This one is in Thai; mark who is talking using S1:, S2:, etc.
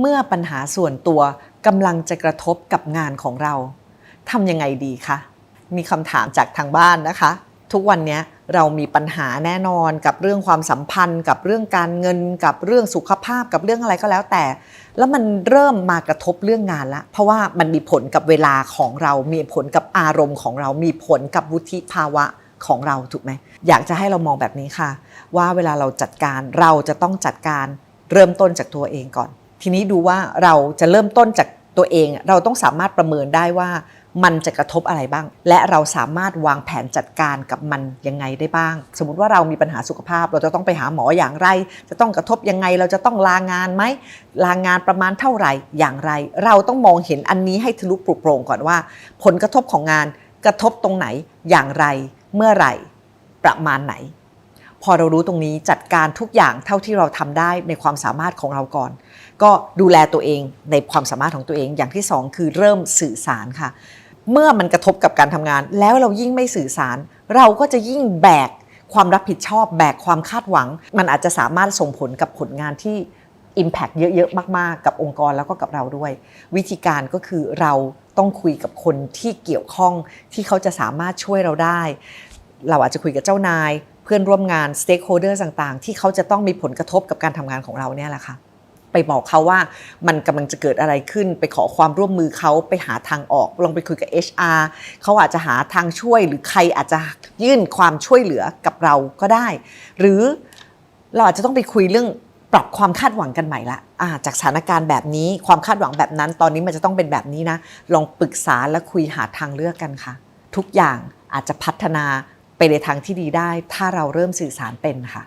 S1: เมื่อปัญหาส่วนตัวกำลังจะกระทบกับงานของเราทำยังไงดีคะมีคำถามจากทางบ้านนะคะ ทุกวันนี้เรามีปัญหาแน่นอนกับเรื่องความสัมพันธ์ กับเรื่องการเงิน กับเรื่องสุขภาพกับเรื่องอะไรก็แล้วแต่ แล้วมันเริ่มมากระทบเรื่องงานละ เพราะว่ามันมีผลกับเวลาของเรา มีผลกับอารมณ์ของเรา มีผลกับวุฒิภาวะของเราถูกไหมอยากจะให้เรามองแบบนี้ค่ะ ว่าเวลาเราจัดการเราจะต้องจัดการเริ่มต้นจากตัวเองก่อน ทีนี้ดูว่าเราจะเริ่มต้นจากตัวเอง เราต้องสามารถประเมินได้ว่ามันจะกระทบอะไรบ้าง และเราสามารถวางแผนจัดการกับมันยังไงได้บ้าง สมมติว่าเรามีปัญหาสุขภาพ เราจะต้องไปหาหมออย่างไร จะต้องกระทบยังไง เราจะต้องลางานไหม ลางานประมาณเท่าไหร่อย่างไร เราต้องมองเห็นอันนี้ให้ทะลุปลุกโปร่งก่อนว่า ผลกระทบของงานกระทบตรงไหนอย่างไร เมื่อไหร่ ประมาณไหน พอเรารู้ตรงนี้จัดการทุกอย่างเท่าที่เราทำได้ในความสามารถของเราก่อน ก็ดูแลตัวเองในความสามารถของตัวเอง อย่างที่สองคือเริ่มสื่อสารค่ะ เมื่อมันกระทบกับการทำงาน แล้วเรายิ่งไม่สื่อสาร เราก็จะยิ่งแบกความรับผิดชอบ แบกความคาดหวัง มันอาจจะสามารถส่งผลกับผลงานที่ Impact เยอะๆมากๆ กับองค์กรแล้วก็กับเราด้วย วิธีการก็คือเราต้องคุยกับคนที่เกี่ยวข้องที่เขาจะสามารถช่วยเราได้ เราอาจจะคุยกับเจ้านาย เพื่อนร่วมงาน stakeholder ต่างๆ ที่เขาจะต้องมีผลกระทบกับการทำงานของเราเนี่ยแหละค่ะไปบอกเขาว่ามันกำลังจะเกิดอะไรขึ้น ไปขอความร่วมมือเขาไปหาทางออก ลองไปคุยกับ HR เขาอาจจะหาทางช่วย หรือใครอาจจะยื่นความช่วยเหลือกับเราก็ได้ หรือเราอาจจะต้องไปคุยเรื่องปรับความคาดหวังกันใหม่ละาจากสถานการณ์แบบนี้ความคาดหวังแบบนั้น ตอนนี้มันจะต้องเป็นแบบนี้นะ ลองปรึกษาและคุยหาทางเลือกกันค่ะ ทุกอย่างอาจจะพัฒนา ไปในทางที่ดีได้ ถ้าเราเริ่มสื่อสารเป็นค่ะ